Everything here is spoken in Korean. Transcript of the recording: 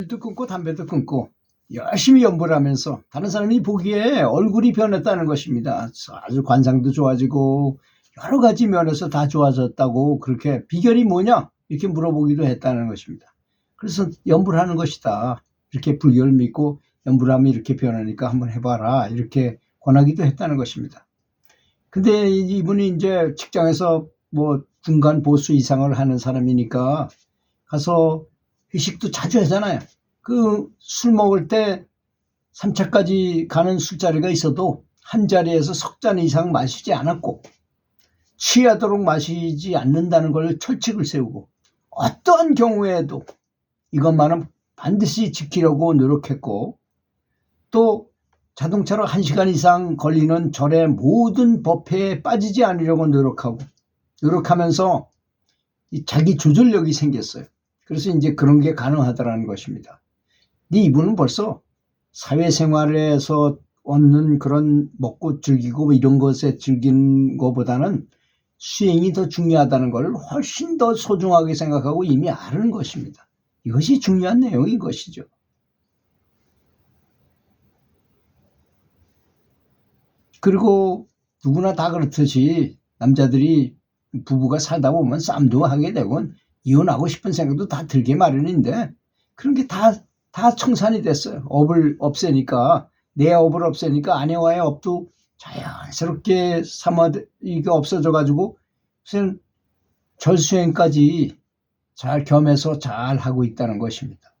술도 끊고 담배도 끊고 열심히 연구를 하면서 다른 사람이 보기에 얼굴이 변했다는 것입니다. 아주 관상도 좋아지고 여러 가지 면에서 다 좋아졌다고 그렇게 비결이 뭐냐 이렇게 물어보기도 했다는 것입니다. 그래서 연구를 하는 것이다. 이렇게 불교를 믿고 연구를 하면 이렇게 변하니까 한번 해봐라 이렇게 권하기도 했다는 것입니다. 근데 이분이 이제 직장에서 뭐 중간 보수 이상을 하는 사람이니까 가서 회식도 자주 하잖아요. 그 술 먹을 때 3차까지 가는 술자리가 있어도 한 자리에서 석 잔 이상 마시지 않았고 취하도록 마시지 않는다는 걸 철칙을 세우고 어떠한 경우에도 이것만은 반드시 지키려고 노력했고 또 자동차로 1시간 이상 걸리는 절의 모든 법회에 빠지지 않으려고 노력하고 노력하면서 이 자기 조절력이 생겼어요. 그래서 이제 그런 게 가능하다라는 것입니다. 근데 이분은 벌써 사회생활에서 얻는 그런 먹고 즐기고 뭐 이런 것에 즐기는 것보다는 수행이 더 중요하다는 걸 훨씬 더 소중하게 생각하고 이미 아는 것입니다. 이것이 중요한 내용인 것이죠. 그리고 누구나 다 그렇듯이 남자들이 부부가 살다 보면 싸움도 하게 되고 이혼하고 싶은 생각도 다 들게 마련인데 그런 게 다 다 청산이 됐어요. 업을 없애니까 내 업을 없애니까 아내와의 업도 자연스럽게 삼아 이게 없어져 가지고 무슨 절수행까지 잘 겸해서 잘 하고 있다는 것입니다.